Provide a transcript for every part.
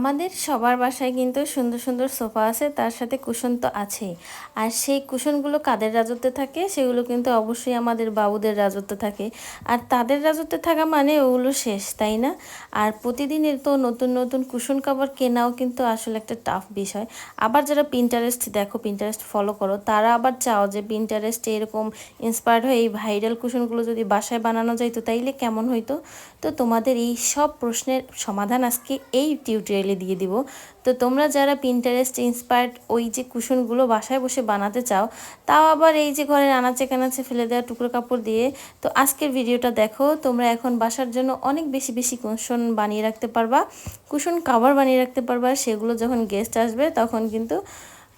আমাদের সবার বাসায় কিন্তু সুন্দর সুন্দর সোফা আছে, তার সাথে কুশন তো আছেই। আর সেই কুশনগুলো কাদের রাজত্বে থাকে, সেগুলো কিন্তু অবশ্যই আমাদের বাবুদের রাজত্বে থাকে। আর তাদের রাজত্বে থাকা মানে ওগুলো শেষ, তাই না? আর প্রতিদিনের তো নতুন নতুন কুশন কাভার কেনাও কিন্তু আসলে একটা টাফ বিষয়। আবার যারা পিন্টারেস্ট দেখো পিন্টারেস্ট ফলো করো, তারা আবার চাও যে পিন্টারেস্টে এরকম ইন্সপায়ার্ড হয়ে এই ভাইরাল কুশনগুলো যদি বাসায় বানানো যাইতো, তাইলে কেমন হইতো? তো তোমাদের এই সব প্রশ্নের সমাধান আজকে এই টিউটোরিয়াল টিউটোরিয়ালে দিয়ে দিব। তো তোমরা যারা পিন্টারেস্ট ইন্সপায়ার্ড ওই যে কুশনগুলো বাসায় বসে বানাতে চাও, তাও আবার এই যে ঘরের আনাচে কানাচে ফেলে দেওয়া টুকরো কাপড় দিয়ে, তো আজকের ভিডিওটা দেখো, তোমরা এখন বাসার জন্য অনেক বেশি বেশি কুশন বানিয়ে রাখতে পারবা। কুশন কাভার বানিয়ে রাখতে পারবা, সেগুলো যখন গেস্ট আসবে তখন কিন্তু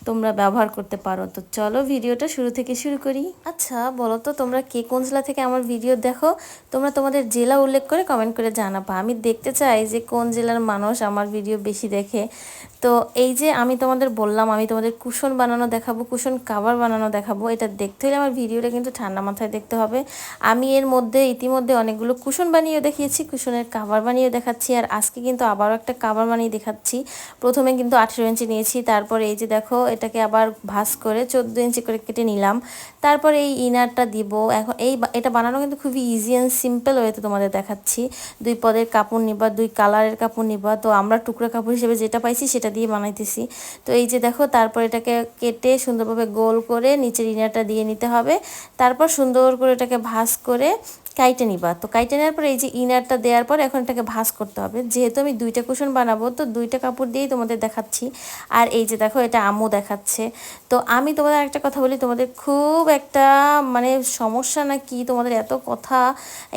তোমরা ব্যবহার করতে পারো। তো চলো ভিডিওটা শুরু থেকে শুরু করি। আচ্ছা বলো তো তোমরা কে কোন জেলা থেকে আমার ভিডিও দেখো? তোমরা তোমাদের জেলা উল্লেখ করে কমেন্ট করে জানাবা। আমি দেখতে চাই যে কোন জেলার মানুষ আমার ভিডিও বেশি দেখে। তো এই যে আমি তোমাদের বললাম, আমি তোমাদের কুশন বানানো দেখাবো, কুশন কাভার বানানো দেখাবো। এটা দেখতে হলে আমার ভিডিওটা কিন্তু ঠান্ডা মাথায় দেখতে হবে। আমি এর মধ্যে ইতিমধ্যে অনেকগুলো কুশন বানিয়ে দেখিয়েছি, কুশনের কাভার বানিয়ে দেখাচ্ছি। আর আজকে কিন্তু আবারও একটা কাভার বানিয়ে দেখাচ্ছি। প্রথমে কিন্তু আঠেরো ইঞ্চি নিয়েছি, তারপর এই যে দেখো এটাকে আবার ভাস করে চোদ্দ ইঞ্চি করে কেটে নিলাম। তারপর এই ইনারটা দিব। এখন এই এটা বানানো কিন্তু খুবই ইজি অ্যান্ড সিম্পল ওয়েতে তোমাদের দেখাচ্ছি। দুই পদের কাপড় নিবা, দুই কালারের কাপড় নিবা। তো আমরা টুকরো কাপড় হিসেবে যেটা পাইছি সেটা দিয়ে বানাইতেছি। তো এই যে দেখো, তারপর এটাকে কেটে সুন্দরভাবে গোল করে নিচের ইনারটা দিয়ে নিতে হবে। তারপর সুন্দর করে এটাকে ভাস করে কাইটে নিবা। তো কাইটে নেওয়ার পর এই যে ইনারটা দেওয়ার পর এখন এটাকে ভাস করতে হবে। যেহেতু আমি দুইটা কুশন বানাবো, তো দুইটা কাপড় দিয়েই তোমাদের দেখাচ্ছি। আর এই যে দেখো, এটা আমু দেখাচ্ছে। তো আমি তোমাদের একটা কথা বলি, তোমাদের খুব একটা মানে সমস্যা না কি? তোমাদের এত কথা,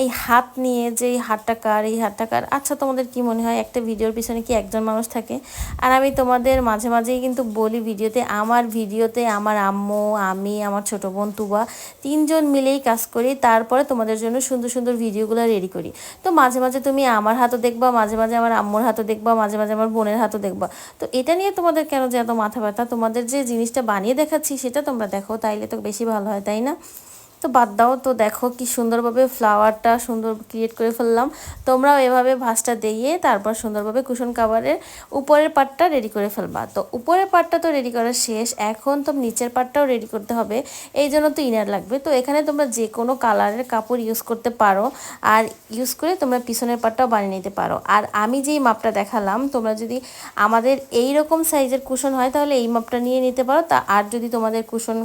এই হাত নিয়ে যে এই হাতটা কার, এই হাতটা কার? আচ্ছা তোমাদের কি মনে হয়, একটা ভিডিওর পিছনে কি একজন মানুষ থাকে? আর আমি তোমাদের মাঝে মাঝেই কিন্তু বলি, ভিডিওতে আমার ভিডিওতে আমার আম্মু, আমি, আমার ছোট বোন তুবা, তিনজন মিলেই কাজ করি। তারপরে তোমাদের জন্য সুন্দর সুন্দর ভিডিওগুলো রেডি করি। তো মাঝে মাঝে তুমি আমার হাতও দেখবা, মাঝে মাঝে আমার আম্মুর হাতও দেখবা, মাঝে মাঝে আমার বোনের হাতও দেখবা। তো এটা নিয়ে তোমাদের কেন যে এত মাথা ব্যথা তোমাদের যে জিনিসটা বানিয়ে দেখাচ্ছি সেটা তোমরা দেখো, তাইলে তো বেশি ভালো হয়, তাই না? তো বাদ দাও, তো দেখো কি সুন্দরভাবে ফ্লাওয়ারটা সুন্দর ক্রিয়েট করে ফেললাম। তোমরাও এভাবে ভাসটা দিয়ে তারপর সুন্দরভাবে কুশন কাভারের উপরের পার্টটা রেডি করে ফেলবা। তো উপরের পার্টটা তো রেডি করা শেষ, এখন তো নিচের পার্টটাও রেডি করতে হবে, এই জন্য তো ইনার লাগবে। তো এখানে তোমরা যে কোনো কালারের কাপড় ইউজ করতে পারো, আর ইউজ করে তোমরা পিছনের পার্টটাও বানিয়ে নিতে পারো। আর আমি যেই মাপটা দেখালাম, তোমরা যদি আমাদের এই রকম সাইজের কুশন হয়, তাহলে এই মাপটা নিয়ে নিতে পারো। তা আর যদি তোমাদের কুশন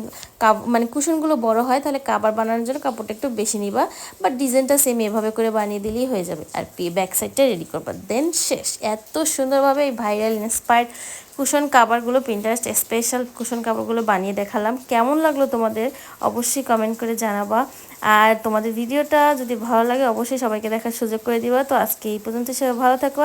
মানে কুশনগুলো বড় হয়, তাহলে কাবার বানানোর জন্য কাপড়টা একটু বেশি নিবা বাট ডিজাইনটা সেম এভাবে করে বানিয়ে দিলেই হয়ে যাবে। আর পি ব্যাক সাইডটা রেডি করবা। দেন শেষ। এত সুন্দরভাবে এই ভাইরাল ইন্সপায়ার্ড কুশন কাভারগুলো প্রিন্টারেস্ট স্পেশাল কুশন কাভারগুলো বানিয়ে দেখালাম। কেমন লাগল তোমাদের? অবশ্যই কমেন্ট করে জানাবা। আর তোমাদের ভিডিওটা যদি ভালো লাগে, অবশ্যই সবাইকে দেখার সুযোগ করে দিবা। তো আজকে এই পর্যন্ত সবাই ভালো থাকো।